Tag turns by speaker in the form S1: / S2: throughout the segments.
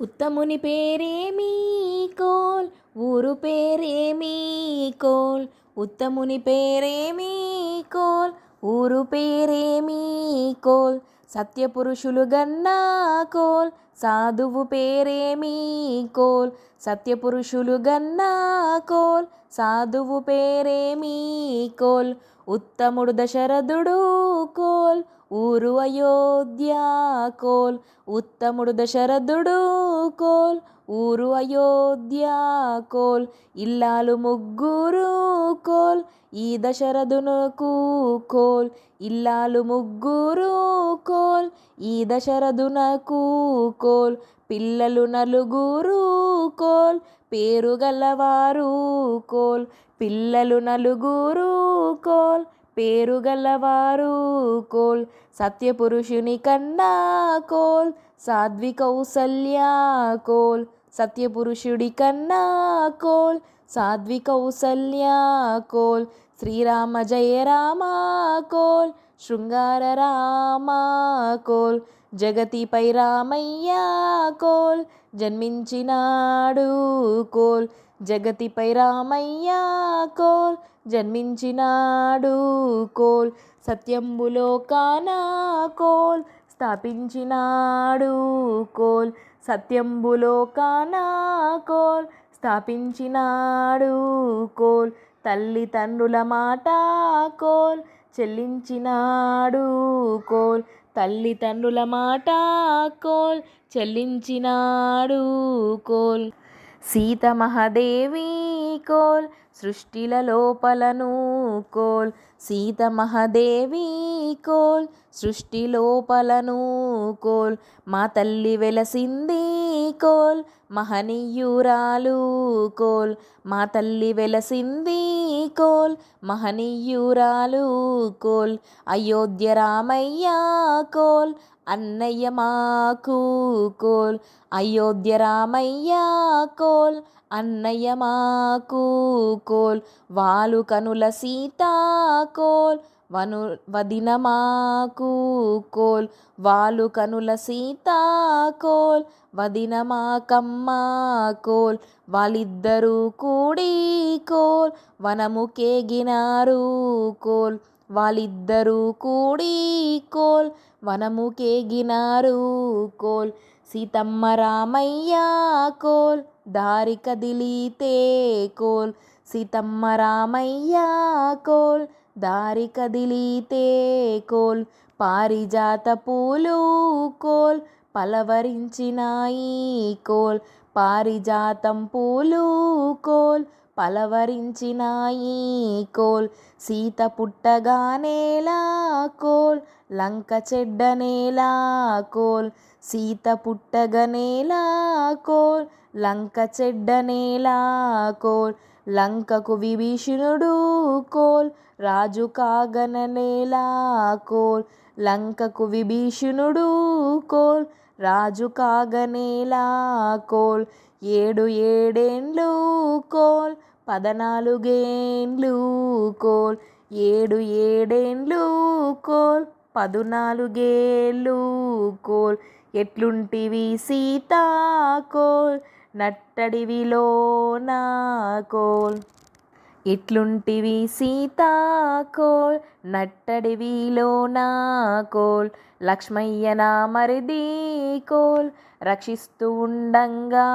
S1: ఉత్తముని పేరేమీ coal ఊరు పేరేమీ coal. ఉత్తముని పేరేమీ coal ఊరు పేరేమీ coal. సత్యపురుషులు గన్నా coal సాధువు పేరేమీ కోల్. సత్యపురుషులు గన్నా కోల్ సాధువు పేరేమీ కోల్. ఉత్తముడు దశరథుడు కోల్ ఊరు అయోధ్యా కోల్ ఉత్తముడు దశరథుడు కోల్ ఊరు అయోధ్యా కోల్ ఇల్లాలు ముగ్గురు కోల్ ఈ దశరథునకు కోల్ ఇల్లాలు ముగ్గురు కోల్ ఈ దశరథునకు కోల్ పిల్లలు నలుగురు కోల్ పేరు గలవారు కోల్ పిల్లలు నలుగురు కోల్ పేరు గలవారు కోల్. సత్యపురుషుని కన్నా కోల్. సాధ్వి కౌసల్యా కోల్. సత్యపురుషుడి కన్నా కోల్. సాధ్వి కౌసల్యా కోల్. శ్రీరామ జయ రామ కోల్. శృంగార రామ కోల్. జగతిపై రామయ్య కోల్. జన్మించినాడు కోల్. జగతిపై రామయ్య కోల్. జన్మించినాడు కోల్. సత్యంబులో కానా కోల్. స్థాపించినాడు కోల్. సత్యంబులో కానా కోల్. స్థాపించినాడు కోల్. తల్లిదండ్రుల మాట కోల్. చెల్లించినాడు కోల్. తల్లిదండ్రుల మాట కోల్ చెల్లించినాడు కోల్. సీత మహాదేవి కోల్ సృష్టిల లోపలను కోల్. సీత మహాదేవి కోల్. సృష్టి లోపలను కోల్. మా తల్లి వెలసింది కోల్. మహనీయురాలు కోల్. మా తల్లి వెలసింది కోల్. మహనీయురాలు కోల్. అయోధ్య రామయ్య కోల్. అన్నయ్య మాకు కోల్. అయోధ్య రామయ్య కోల్. అన్నయ్య మాకు కోల్ వాలు కనుల సీత కోల్ వను వదినమాకు కోల్ వాలు కనుల సీత కోల్ వదిన కోల్ వాళ్ళిద్దరూ కూడి కోల్ వనముకేగినారు కోల్ వాళ్ళిద్దరూ కూడి కోల్ వనముకేగినారు కోల్ సీతమ్మ రామయ్య కోల్ దారి కదిలితే కోల్ సీతమ్మ రామయ్య కోల్ దారి కదిలితే కోల్ పారిజాత పూలు కోల్ పలవరించినాయి కోల్ పారిజాతం పూలు కోల్ పలవరించినాయి కోల్ సీత పుట్టగానేలా కోల్ లంక చెడ్డనేలా కోల్ సీత పుట్టగనేలా కోల్ లంక చెడ్డనేలా కోల్ లంకకు విభీషణుడు కోల్ రాజు కాగననేలా కోల్ లంకకు విభీషణుడు కోల్ రాజు కాగనేలా కోల్ ఏడు ఏడేండ్లు కోల్ పదనాలుగేండ్లు కోల్ ఏడు ఏడేండ్లు కోల్ పదునాలుగేళ్ళు కోల్. ఎట్లుంటివి సీతా కోల్ నట్టడివిలో నా కోల్. ఎట్లుంటివి సీతాకోల్? నట్టడివిలో నా కోల్. లక్ష్మయ్య నా మరిది కోల్. రక్షిస్తూ ఉండంగా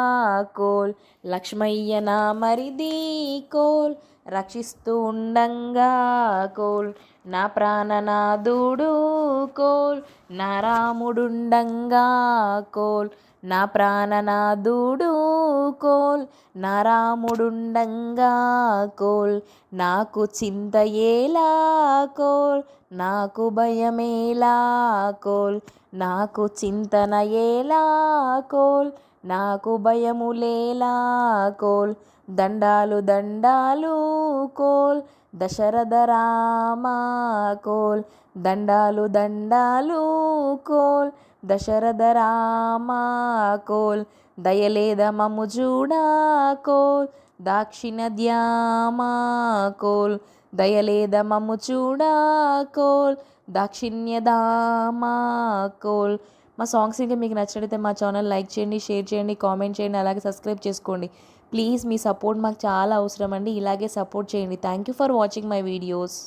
S1: కోల్. లక్ష్మయ్య నా మరిది కోల్. రక్షిస్తూ ఉండంగా కోల్. నా ప్రాణనాథుడు కోల్ నా రాముడుండంగా కోల్ నా ప్రాణనాథుడు కోల్ నా రాముడుండంగా కోల్ నాకు చింత ఏలా కోల్ నాకు భయమేలా కోల్ నాకు చింతన ఏలా కోల్ నాకు భయములేలా కోల్. దండాలు దండాలు కోల్. దశరథ రామ కోల్. దండాలు దండాలు కోల్. దశరథ రామ కోల్. దయలేద మము చూడా కోల్. దాక్షిణ ద్యామా కోల్. దయలేద మము చూడా కోల్. దాక్షిణ్యదామా కోల్. మా సాంగ్స్ ఇంకా మీకు నచ్చినట్లయితే మా ఛానల్ లైక్ చేయండి షేర్ చేయండి కామెంట్ చేయండి అలాగే సబ్స్క్రైబ్ చేసుకోండి. ప్లీజ్ మీ సపోర్ట్ మాకు చాలా అవసరం అండి. ఇలాగే సపోర్ట్ చేయండి. Thank you for watching my videos